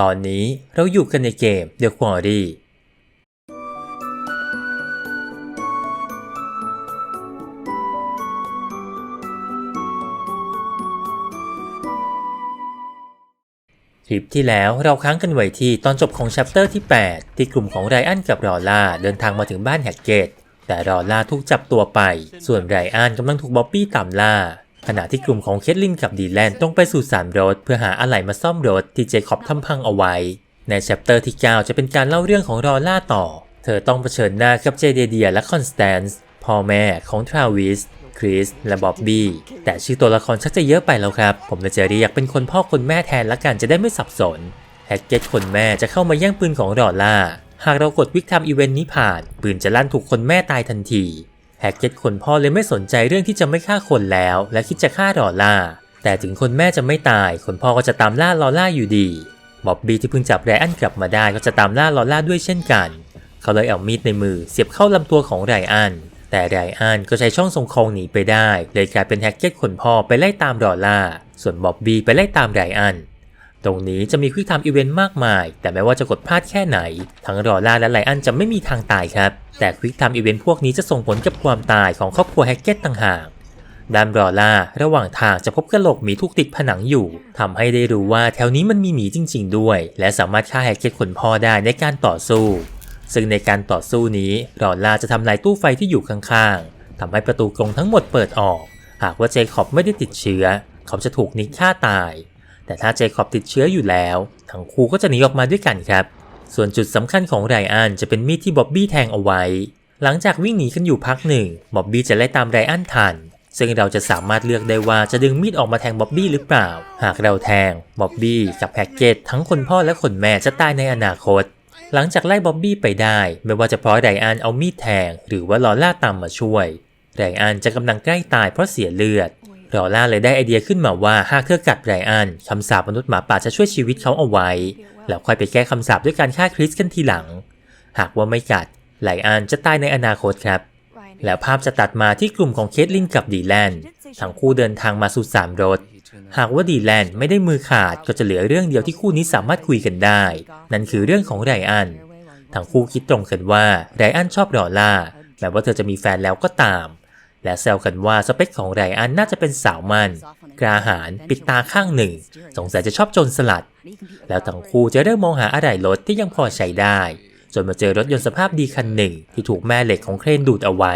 ตอนนี้เราอยู่กันในเกม The Quarry คลิปที่แล้วเราค้างกันไว้ที่ตอนจบของแชปเตอร์ที่ 8 ที่กลุ่มของไรอันกับรอล่าเดินทางมาถึงบ้านแฮกเกต แต่รอล่าถูกจับตัวไป ส่วนไรอันกำลังถูกบ๊อบบี้ตามล่า ขณะที่กลุ่มของเคทลินกับดีแลนต้องไปสู่สามรถ เพื่อหาอะไหล่มาซ่อมรถที่เจคอบทำพังเอาไว้ ในแชปเตอร์ที่ 9 จะเป็นการเล่าเรื่องของรอล่าต่อ เธอต้องเผชิญหน้ากับเจเดเดียและคอนสแตนซ์พ่อแม่ของทราวิสคริสและบ๊อบบี้แต่ชื่อตัวละครชักจะเยอะไปแล้วครับ ผมเลยจะเรียกเป็นคนพ่อคนแม่แทนละกันจะได้ไม่สับสนแฮกเก็ตคนแม่จะเข้ามาแย่งปืนของรอล่า หากเรากดวิกทำอีเวนต์นี้ผ่าน ปืนจะลั่นถูกคนแม่ตายทันที แฮกเก็ตคนพ่อเลยไม่สนใจเรื่องที่จะไม่ฆ่าคนแล้ว และคิดจะฆ่ารอล่า แต่ถึงคนแม่จะไม่ตาย คนพ่อก็จะตามล่ารอล่าอยู่ดีบ๊อบบี้ที่เพิ่งจับไรอันกลับมาได้ก็จะตามล่ารอล่าด้วยเช่นกัน เขาเลยเอามีดในมือเสียบเข้าลำตัวของไรอัน แต่ไรอันก็ใช้ช่องทรงค้งหนีไปได้ เลยกลายเป็นแฮกเก็ตคนพ่อไปไล่ตามรอล่า ส่วนบ๊อบบี้ไปไล่ตามไรอัน ตรงนี้จะมีควิกไทม์อีเวนต์มากมาย แต่แม้ว่าจะกดพลาดแค่ไหน ทั้งรอล่าและไลอันจะไม่มีทางตายครับ แต่ควิกไทม์อีเวนต์พวกนี้จะส่งผลกับความตายของครอบครัวแฮกเก็ตต่างหากด้านรอล่าระหว่างทางจะพบกระโหลกหมีถูกติดผนังอยู่ทำให้ได้รู้ว่าแถวนี้มันมีหมีจริง ๆ ด้วย และสามารถฆ่าแฮกเก็ตคนพ่อได้ในการต่อสู้ ซึ่งในการต่อสู้นี้รอล่าจะทำลายตู้ไฟที่อยู่ข้างๆทำให้ประตูกรงทั้งหมดเปิดออก หากว่าเจคอบไม่ได้ติดเชื้อ เขาจะถูกนิกฆ่าตาย แต่ถ้าเจคอบติดเชื้ออยู่แล้ว ทั้งคู่ก็จะหนีออกมาด้วยกันครับ ส่วนจุดสำคัญของไรอันจะเป็นมีดที่บ๊อบบี้แทงเอาไว้ หลังจากวิ่งหนีกันอยู่พักหนึ่งบ๊อบบี้จะไล่ตามไรอันทัน ซึ่งเราจะสามารถเลือกได้ว่าจะดึงมีดออกมาแทงบ๊อบบี้หรือเปล่า หากเราแทงบ๊อบบี้กับแพ็กเกจทั้งคนพ่อและคนแม่จะตายในอนาคต หลังจากไล่บ๊อบบี้ไปได้ ไม่ว่าจะเพราะไรอันเอามีดแทง หรือว่าลอล่าตามมาช่วยไรอันจะกำลังใกล้ตายเพราะเสียเลือด รอล่าเลยได้ไอเดียขึ้นมาว่าหากเธอกัดไรอันคำสาปมนุษย์หมาป่าจะช่วยชีวิตเขาเอาไว้ แล้วค่อยไปแก้คำสาปด้วยการฆ่าคริสกันทีหลัง หากว่าไม่กัดไรอันจะตายในอนาคตครับ แล้วภาพจะตัดมาที่กลุ่มของเคทลินกับดีแลนทั้งคู่เดินทางมาสู่สามรถ หากว่าดีแลนไม่ได้มือขาดก็จะเหลือเรื่องเดียวที่คู่นี้สามารถคุยกันได้ นั่นคือเรื่องของไรอันทั้งคู่คิดตรงกันว่าไรอันชอบรอล่าแม้ว่าเธอจะมีแฟนแล้วก็ตาม และแซวกันว่าสเปคของไรอันน่าจะเป็นสาวมัน กราหารปิดตาข้างหนึ่ง สงสัยจะชอบโจรสลัด แล้วทั้งคู่จะเริ่มมองหาอะไหล่รถที่ยังพอใช้ได้ จนมาเจอรถยนต์สภาพดีคันหนึ่ง ที่ถูกแม่เหล็กของเครนดูดเอาไว้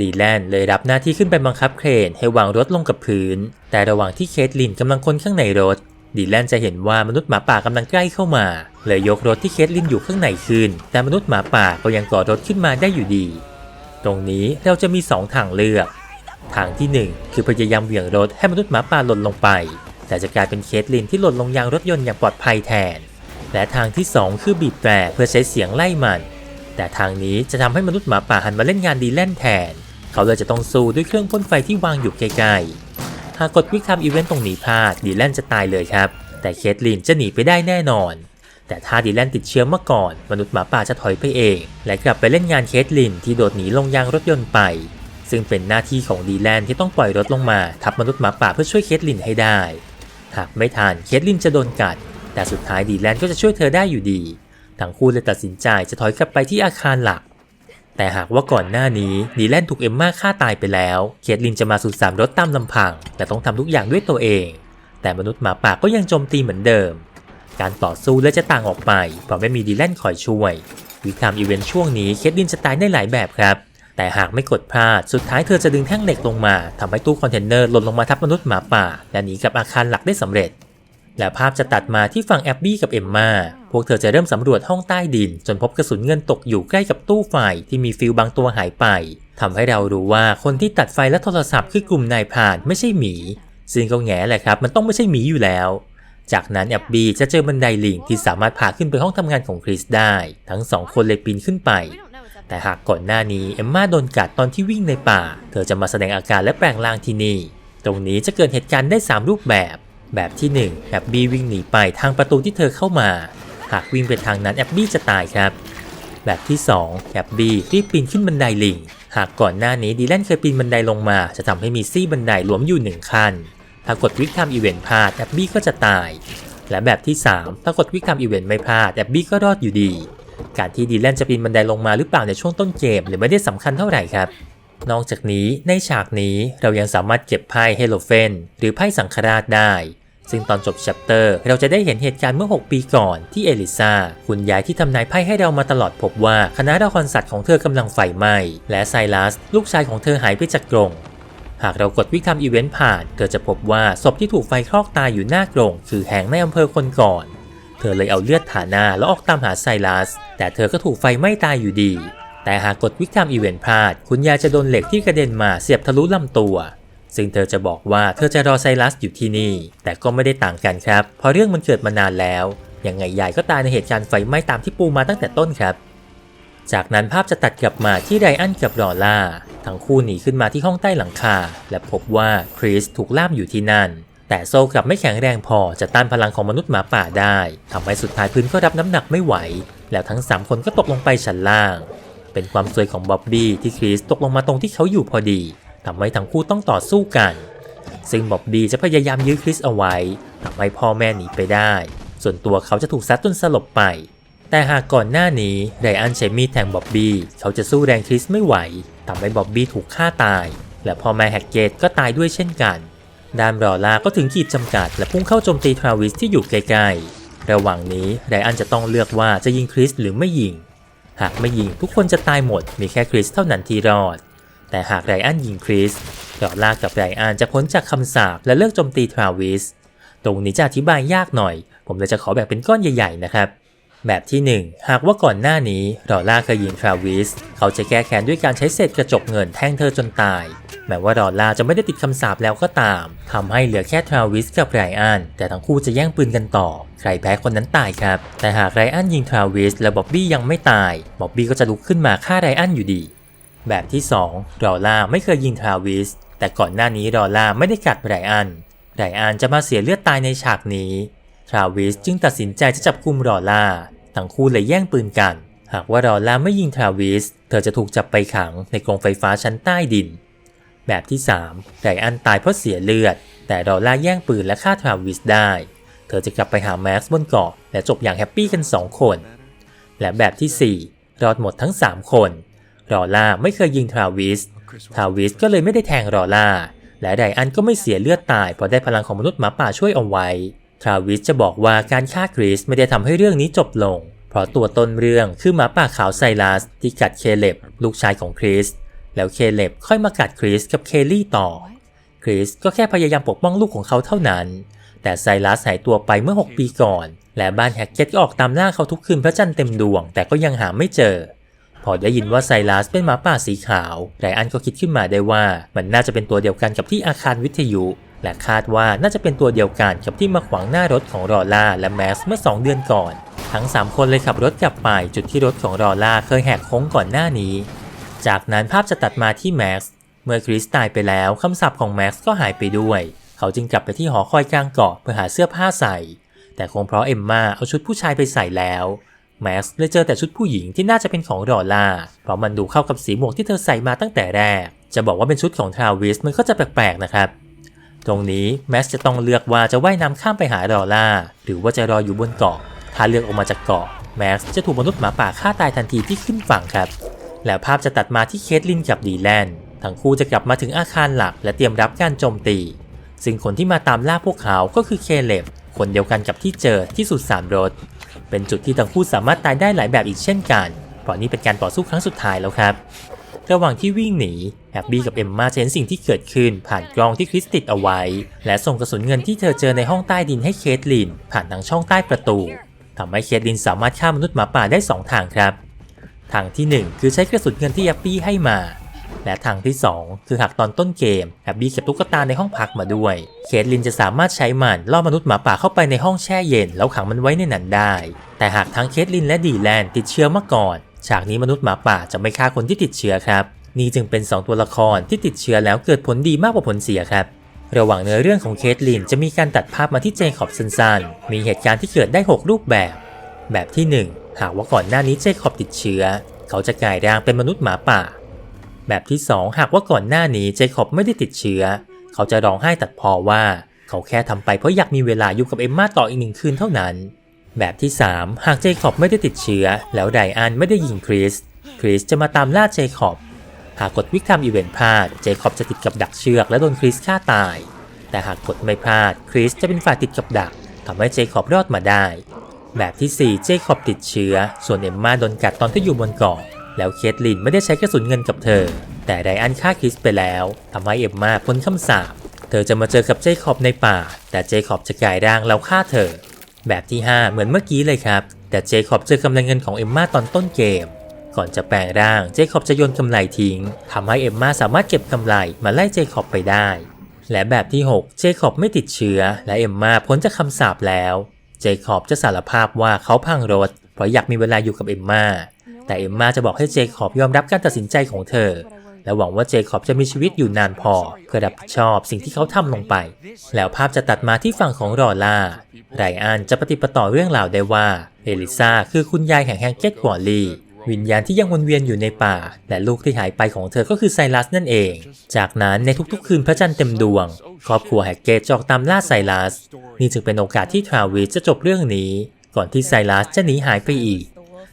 ดีแลนเลยรับหน้าที่ขึ้นไปบังคับเครนให้วางรถลงกับพื้น แต่ระหว่างที่เคทลินกำลังคนข้างในรถ ดีแลนจะเห็นว่ามนุษย์หมาป่ากำลังใกล้เข้ามา เลยยกรถที่เคทลินอยู่ข้างในขึ้น แต่มนุษย์หมาป่าก็ยังก่อรถขึ้นมาได้อยู่ดี ตรงนี้เราจะมี 2 ทางเลือก ทางที่ 1 คือพยายามเหวี่ยงรถให้มนุษย์หมาป่าหล่นลงไป แต่จะกลายเป็นเคทลินที่หล่นลงยางรถยนต์อย่างปลอดภัยแทน และทางที่ 2 คือบีบแตรเพื่อใช้เสียงไล่มัน แต่ทางนี้จะทำให้มนุษย์หมาป่าหันมาเล่นงานดีแลนแทน เขาเลยจะต้องสู้ด้วยเครื่องพ่นไฟที่วางอยู่ใกล้ๆหากกดวิกทำอีเวนต์ตรงนี้พลาดดีแลนจะตายเลยครับ แต่เคทลินจะหนีไปได้แน่นอน แต่ถ้าดีแลนติดเชื้อเมื่อก่อน มนุษย์หมาป่าจะถอยไปเอง และกลับไปเล่นงานเคทลินที่โดดหนีลงยางรถยนต์ไป ซึ่งเป็นหน้าที่ของดีแลนที่ต้องปล่อยรถลงมา ทับมนุษย์หมาป่าเพื่อช่วยเคทลินให้ได้ หากไม่ทันเคทลินจะโดนกัด แต่สุดท้ายดีแลนก็จะช่วยเธอได้อยู่ดี ทั้งคู่เลยตัดสินใจจะถอยกลับไปที่อาคารหลัก แต่หากว่าก่อนหน้านี้ดีแลนถูกเอมม่าฆ่าตายไปแล้ว เคทลินจะมาสู่สามรถตามลำพังและต้องทำทุกอย่างด้วยตัวเอง แต่มนุษย์หมาป่าก็ยังโจมตีเหมือนเดิม การต่อสู้และจะต่างออกไป เพราะไม่มีดีแลนคอยช่วย วิธีทำอีเวนต์ช่วงนี้เคทลินจะตายได้หลายแบบครับ แต่หากไม่กดพลาด สุดท้ายเธอจะดึงแท่งเหล็กลงมาทำให้ตู้คอนเทนเนอร์หล่นลงมาทับมนุษย์หมาป่า และหนีกับอาคารหลักได้สำเร็จ และภาพจะตัดมาที่ฝั่งแอบบี้กับเอมมา พวกเธอจะเริ่มสำรวจห้องใต้ดิน จนพบกระสุนเงินตกอยู่ใกล้กับตู้ไฟที่มีฟิลบางตัวหายไปทำให้เรารู้ว่าคนที่ตัดไฟและโทรศัพท์คือกลุ่มนายพรานไม่ใช่หมีซึ่งก็แง่แหละครับ มันต้องไม่ใช่หมีอยู่แล้ว จากนั้นแอบบี้จะเจอบันไดลิงที่สามารถพาขึ้นไปห้องทำงานของคริสได้ ทั้งสองคนเลยปีนขึ้นไป แต่หากก่อนหน้านี้เอมมาโดนกัดตอนที่วิ่งในป่า เธอจะมาแสดงอาการและแปลงร่างที่นี่ ตรงนี้จะเกิดเหตุการณ์ได้ 3 รูปแบบ แบบที่1แอบบี้วิ่งหนีไปทางประตูที่เธอเข้ามา หากวิ่งไปทางนั้นแอบบี้จะตายครับ แบบที่2แอบบี้รีบปีนขึ้นบันไดลิงหากก่อนหน้านี้ดีแลนเคยปีนบันไดลงมา จะทำให้มีซี่บันไดหลวมอยู่หนึ่งขั้น ถ้ากดวิกทำอีเวนต์พลาดแอบบี้ก็จะตาย และแบบที่ 3 ถ้ากดวิกทำอีเวนต์ไม่พลาดแอบบี้ก็รอดอยู่ดี การที่ดีแลนจะปีนบันไดลงมาหรือเปล่าในช่วงต้นเกมหรือไม่ได้สำคัญเท่าไหร่ครับ นอกจากนี้ในฉากนี้เรายังสามารถเก็บไพ่เฮโลเฟนหรือไพ่สังฆราชได้ซึ่งตอนจบแชปเตอร์เราจะได้เห็นเหตุการณ์เมื่อ 6 ปีก่อนที่เอลิซาคุณยายที่ทำนายไพ่ให้เรามาตลอดพบว่าคณะละครสัตว์ของเธอกำลังไฟไหม้และไซรัส ลูกชายของเธอหายไปจากกรง หากเรากดวิกทำอีเวนต์ผ่านเธอจะพบว่าศพที่ถูกไฟคลอกตายอยู่หน้ากรงคือแหงในอำเภอคนก่อน เธอเลยเอาเลือดฐาหน้าแล้วออกตามหาไซรัส แต่เธอก็ถูกไฟไหม้ตายอยู่ดี แต่หากกดวิกทำอีเวนต์พลาด คุณยายจะโดนเหล็กที่กระเด็นมาเสียบทะลุลำตัว ซึ่งเธอจะบอกว่าเธอจะรอไซรัสอยู่ที่นี่ แต่ก็ไม่ได้ต่างกันครับ เพราะเรื่องมันเกิดมานานแล้ว ยังไงยายก็ตายในเหตุการณ์ไฟไหม้ตามที่ปูมาตั้งแต่ต้นครับ จากนั้นภาพจะตัดกลับมาที่ไรอันกับรอล่า ทั้งคู่หนีขึ้นมาที่ห้องใต้หลังคา และพบว่าคริสถูกล่ามอยู่ที่นั่น แต่โซกลับไม่แข็งแรงพอจะต้านพลังของมนุษย์หมาป่าได้ทำให้สุดท้ายพื้นก็รับน้ำหนักไม่ไหว แล้วทั้ง 3 คนก็ตกลงไปชั้นล่าง เป็นความซวยของบ๊อบบี้ที่คริสตกลงมาตรงที่เขาอยู่พอดีทำให้ทั้งคู่ต้องต่อสู้กัน ซึ่งบ๊อบบี้จะพยายามยื้อคริสเอาไว้ทำให้พ่อแม่หนีไปได้ ส่วนตัวเขาจะถูกซัดจนสลบไป แต่หากก่อนหน้านี้ไรอันใช้มีดแทงบ๊อบบี้เขาจะสู้แรงคริสไม่ไหวทำให้บ๊อบบี้ถูกฆ่าตาย และพอแม่แฮกเกตก็ตายด้วยเช่นกันดานรอลาก็ถึงขีดจำกัด และพุ่งเข้าโจมตีทราวิสที่อยู่ใกล้ๆ ระหว่างนี้ไรอันจะต้องเลือกว่าจะยิงคริสหรือไม่ยิง หากไม่ยิงทุกคนจะตายหมดมีแค่คริสเท่านั้นที่รอด แต่หากไรอันยิงคริสรอลากับไรอันจะพ้นจากคำสาปและเลิกโจมตีทราวิส ตรงนี้จะอธิบายยากหน่อย ผมเลยจะขอแบ่งเป็นก้อนใหญ่ๆนะครับ แบบที่ 1 หากว่าก่อนหน้านี้รอลล่าเคยยิงทราวิส เขาจะแก้แค้นด้วยการใช้เศษกระจกเงินแทงเธอจนตาย แม้ว่ารอลล่าจะไม่ได้ติดคำสาปแล้วก็ตามทำให้เหลือแค่ทราวิสกับไรอัน แต่ทั้งคู่จะแย่งปืนกันต่อ ใครแพ้คนนั้นตายครับ แต่หากไรอันยิงทราวิสและบ๊อบบี้ยังไม่ตาย บ๊อบบี้ก็จะลุกขึ้นมาฆ่าไรอันอยู่ดี แบบที่2รอลล่าไม่เคยยิงทราวิส แต่ก่อนหน้านี้รอลล่าไม่ได้กัดไรอัน ไรอันจะมาเสียเลือดตายในฉากนี้ ทราวิสจึงตัดสินใจจะจับกุมรอลล่า ทั้งคู่เลยแย่งปืนกัน หากว่ารอล่าไม่ยิงทราวิส เธอจะถูกจับไปขังในกรงไฟฟ้าชั้นใต้ดิน แบบที่3ไรอันตายเพราะเสียเลือด แต่รอล่าแย่งปืนและฆ่าทราวิสได้ เธอจะกลับไปหาแม็กซ์บนเกาะและจบอย่างแฮปปี้กัน 2 คน และแบบที่ 4 รอดหมดทั้ง 3 คนรอล่าไม่เคยยิงทราวิส ทราวิสก็เลยไม่ได้แทงรอล่า และไรอันก็ไม่เสียเลือดตายเพราะได้พลังของมนุษย์หมาป่าช่วยเอาไว้ ทราวิสจะบอกว่าการฆ่าคริสไม่ได้ทำให้เรื่องนี้จบลง เพราะตัวต้นเรื่องคือหมาป่าขาวไซรัสที่กัดเคเล็บลูกชายของคริส แล้วเคเล็บค่อยมากัดคริสกับเคลลี่ต่อ คริสก็แค่พยายามปกป้องลูกของเขาเท่านั้น แต่ไซรัสหายตัวไปเมื่อ 6 ปีก่อน และบ้านแฮกเก็ตก็ออกตามล่าเขาทุกคืนพระจันทร์เต็มดวง แต่ก็ยังหาไม่เจอ พอได้ยินว่าไซรัสเป็นหมาป่าสีขาวไรอันก็คิดขึ้นมาได้ว่ามันน่าจะเป็นตัวเดียวกันกับที่อาคารวิทยุ และคาดว่าน่าจะเป็นตัวเดียวกันกับที่มาขวางหน้ารถของรอล่าและแม็กซ์เมื่อ 2 เดือนก่อน ทั้ง 3 คนเลยขับรถกลับไปจุดที่รถของรอล่าเคยแหกโค้งก่อนหน้านี้ จากนั้นภาพจะตัดมาที่แม็กซ์เมื่อคริสตายไปแล้วคำสาปของแม็กซ์ก็หายไปด้วย เขาจึงกลับไปที่หอคอยกลางเกาะเพื่อหาเสื้อผ้าใส่ แต่คงเพราะเอมมาเอาชุดผู้ชายไปใส่แล้วแม็กซ์เลยเจอแต่ชุดผู้หญิงที่น่าจะเป็นของรอล่า เพราะมันดูเข้ากับสีหมวกที่เธอใส่มาตั้งแต่แรก จะบอกว่าเป็นชุดของทราวิสมันก็จะแปลกๆนะครับ ตรงนี้แม็กซ์จะต้องเลือกว่าจะว่ายน้ำข้ามไปหารอล่าหรือว่าจะรออยู่บนเกาะ ถ้าเลือกออกมาจากเกาะแม็กซ์จะถูกมนุษย์หมาป่าฆ่าตายทันทีที่ขึ้นฝั่งครับ แล้วภาพจะตัดมาที่เคทลินกับดีแลนทั้งคู่จะกลับมาถึงอาคารหลัก และเตรียมรับการโจมตี ซึ่งคนที่มาตามล่าพวกเขาก็คือเคเลบคนเดียวกันกับที่เจอที่สุดสามรถ เป็นจุดที่ทั้งคู่สามารถตายได้หลายแบบอีกเช่นกันเพราะนี่เป็นการต่อสู้ครั้งสุดท้ายแล้วครับ ระหว่างที่วิ่งหนีแฮปปี้กับเอมมาเห็นสิ่งที่เกิดขึ้นผ่านกล้องที่คริสติดเอาไว้ และส่งกระสุนเงินที่เธอเจอในห้องใต้ดินให้เคทลิน ผ่านทางช่องใต้ประตูทำให้เคทลินสามารถฆ่ามนุษย์หมาป่าได้ 2 ทางครับ ทางที่ 1 คือใช้กระสุนเงินที่แฮปปี้ให้มา และทางที่ 2 คือหากตอนต้นเกมแฮปปี้เก็บตุ๊กตาในห้องพักมาด้วย เคทลินจะสามารถใช้มันล่อมนุษย์หมาป่าเข้าไปในห้องแช่เย็นแล้วขังมันไว้ในนั้นได้ แต่หากทั้งเคทลินและดีแลนติดเชื้อมาก่อน ฉากนี้มนุษย์หมาป่าจะไม่ฆ่าคนที่ติดเชื้อครับ นี่จึงเป็น 2 ตัวละครที่ติดเชื้อแล้วเกิดผลดีมากกว่าผลเสียครับ ระหว่างเนื้อเรื่องของเคทลินจะมีการตัดภาพมาที่เจคอบสั้นๆ มีเหตุการณ์ที่เกิดได้ 6 รูปแบบ แบบที่ 1 หากว่าก่อนหน้านี้เจคอบติดเชื้อ เขาจะกลายร่างเป็นมนุษย์หมาป่า แบบที่ 2 หากว่าก่อนหน้านี้เจคอบไม่ได้ติดเชื้อ เขาจะร้องไห้ตัดพอว่า เขาแค่ทำไปเพราะอยากมีเวลาอยู่กับเอมมาต่ออีกหนึ่งคืนเท่านั้น แบบที่ 3 หากเจคอบไม่ได้ติดเชื้อ แล้วไดอันไม่ได้ยิงคริส คริสจะมาตามล่าเจคอบ หากกดวิกทำอีเวนต์พลาด เจคอบจะติดกับดักเชือกและโดนคริสฆ่าตาย แต่หากกดไม่พลาด คริสจะเป็นฝ่ายติดกับดักทำให้เจคอบรอดมาได้ แบบที่ 4 เจคอบติดเชื้อ ส่วนเอมมาโดนกัดตอนที่อยู่บนเกาะ แล้วเคทลินไม่ได้ใช้กระสุนเงินกับเธอ แต่ไดอันฆ่าคริสไปแล้วทำให้เอมมาพ้นคำสาป เธอจะมาเจอกับเจคอบในป่า แต่เจคอบจะกลายร่างแล้วฆ่าเธอ แบบที่ 5 เหมือนเมื่อกี้เลยครับ แต่เจคอบเจอกำไรเงินของเอมมาตอนต้นเกม ก่อนจะแปลงร่างเจคอบจะโยนกำไรทิ้งทำให้เอมมาสามารถเก็บกำไรมาไล่เจคอบไปได้ และแบบที่ 6 เจคอบไม่ติดเชื้อ และเอมมาพ้นจากคำสาปแล้ว เจคอบจะสารภาพว่าเขาพังรถเพราะอยากมีเวลาอยู่กับเอมมาแต่เอมมาจะบอกให้เจคอบยอมรับการตัดสินใจของเธอ และหวังว่าเจคอบจะมีชีวิตอยู่นานพอเพื่อรับผิดชอบสิ่งที่เขาทำลงไป แล้วภาพจะตัดมาที่ฝั่งของรอล่าไรอันจะปฏิปต่อเรื่องราวได้ว่าเอลิซาคือคุณยายแห่งแฮงเกตวอลลีวิญญาณที่ยังวนเวียนอยู่ในป่า และลูกที่หายไปของเธอก็คือไซรัสนั่นเอง จากนั้นในทุกๆ คืนพระจันทร์เต็มดวง ครอบครัวแฮกเกตจอกตามล่าไซรัส นี่จึงเป็นโอกาสที่ทราวิสจะจบเรื่องนี้ ก่อนที่ไซรัสจะหนีหายไปอีก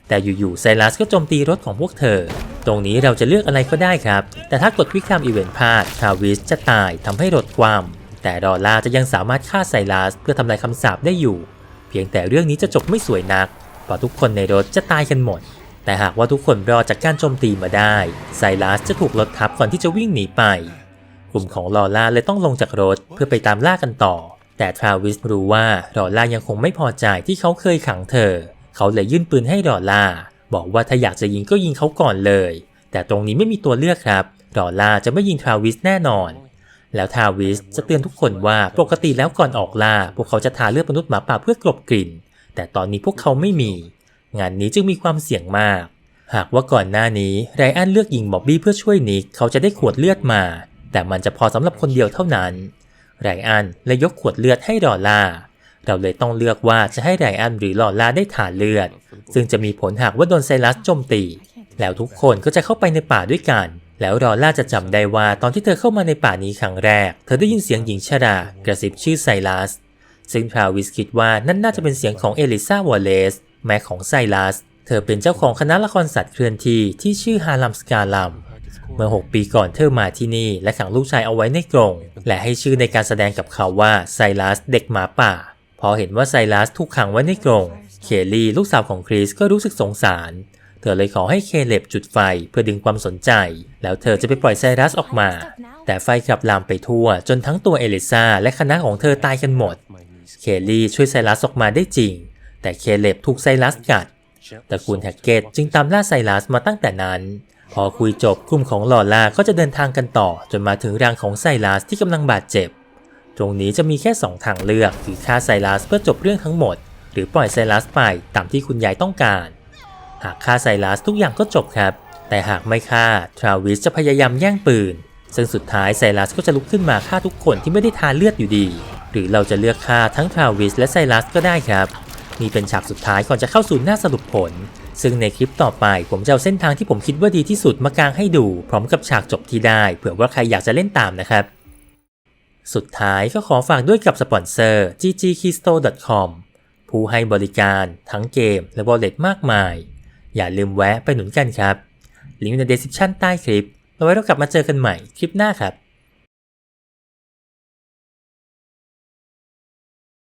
แต่อยู่ๆไซรัสก็โจมตีรถของพวกเธอ ตรงนี้เราจะเลือกอะไรก็ได้ครับ แต่ถ้ากดควิกทำอีเวนต์พลาดทาวิสจะตายทำให้รถคว่ำแต่ดอลลาจะยังสามารถฆ่าไซรัสเพื่อทำลายคำสาปได้อยู่ เพียงแต่เรื่องนี้จะจบไม่สวยนักเพราะทุกคนในรถจะตายกันหมด แต่หากว่าทุกคนรอดจากการโจมตีมาได้ไซรัสจะถูกรถทับก่อนที่จะวิ่งหนีไป กลุ่มของลอล่าเลยต้องลงจากรถเพื่อไปตามล่ากันต่อ แต่ทราวิสรู้ว่าลอล่ายังคงไม่พอใจที่เขาเคยขังเธอ เขาเลยยื่นปืนให้ลอล่าบอกว่าถ้าอยากจะยิงก็ยิงเขาก่อนเลย แต่ตรงนี้ไม่มีตัวเลือกครับลอล่าจะไม่ยิงทราวิสแน่นอน แล้วทราวิสจะเตือนทุกคนว่าปกติแล้วก่อนออกล่า พวกเขาจะทาเลือดมนุษย์หมาป่าเพื่อกลบกลิ่น แต่ตอนนี้พวกเขาไม่มี งานนี้จึงมีความเสี่ยงมาก หากว่าก่อนหน้านี้ไรอันเลือกยิงบอบบี้เพื่อช่วยนิกเขาจะได้ขวดเลือดมา แต่มันจะพอสำหรับคนเดียวเท่านั้นไรอันเลยยกขวดเลือดให้ลอล่า เราเลยต้องเลือกว่าจะให้ไรอันหรือลอล่าได้ทานเลือด ซึ่งจะมีผลหากว่าโดนไซรัสโจมตี แล้วทุกคนก็จะเข้าไปในป่าด้วยกัน แล้วลอล่าจะจำได้ว่าตอนที่เธอเข้ามาในป่านี้ครั้งแรก เธอได้ยินเสียงหญิงชรากระซิบชื่อไซรัส ซึ่งทราวิสคิดว่านั่นน่าจะเป็นเสียงของเอลิซาวอลเลสแม่ของไซรัส เธอเป็นเจ้าของคณะละครสัตว์เคลื่อนที่ที่ชื่อฮาลัมสกาลัมเมื่อ 6 ปีก่อนเธอมาที่นี่และขังลูกชายเอาไว้ในกรง และให้ชื่อในการแสดงกับเขาว่าไซรัสเด็กหมาป่า พอเห็นว่าไซรัสถูกขังไว้ในกรงเคลลี่ลูกสาวของคริสก็รู้สึกสงสาร เธอเลยขอให้เคเล็บจุดไฟเพื่อดึงความสนใจ แล้วเธอจะไปปล่อยไซรัสออกมา แต่ไฟกลับลามไปทั่ว จนทั้งตัวเอลิซาและคณะของเธอตายกันหมด เคลลี่ช่วยไซรัสออกมาได้จริง แต่เคเล็บถูกไซรัสกัดตระกูลแฮกเกตจึงตามล่าไซรัสมาตั้งแต่นั้น พอคุยจบกลุ่มของลอล่าก็จะเดินทางกันต่อ จนมาถึงรังของไซรัสที่กำลังบาดเจ็บ ตรงนี้จะมีแค่ 2 ทางเลือกคือฆ่าไซรัสเพื่อจบเรื่องทั้งหมด หรือปล่อยไซรัสไปตามที่คุณยายต้องการ หากฆ่าไซรัสทุกอย่างก็จบครับ แต่หากไม่ฆ่าทราวิสจะพยายามแย่งปืน ซึ่งสุดท้ายไซรัสก็จะลุกขึ้นมาฆ่าทุกคนที่ไม่ได้ทานเลือดอยู่ดี หรือเราจะเลือกฆ่าทั้งทราวิสและไซรัสก็ได้ครับนี่เป็นฉากสุดท้ายก่อนจะเข้าสู่หน้าสรุปผล ซึ่งในคลิปต่อไปผมจะเอาเส้นทางที่ผมคิดว่าดีที่สุดมากางให้ดู พร้อมกับฉากจบที่ได้ เผื่อว่าใครอยากจะเล่นตามนะครับ สุดท้ายก็ขอฝากด้วยกับสปอนเซอร์ ggkisto.com ผู้ให้บริการทั้งเกมและ wallet มากมาย อย่าลืมแวะไปหนุนกันครับ ลิงก์ใน description ใต้คลิปแล้วไว้เรากลับมาเจอกันใหม่คลิปหน้าครับ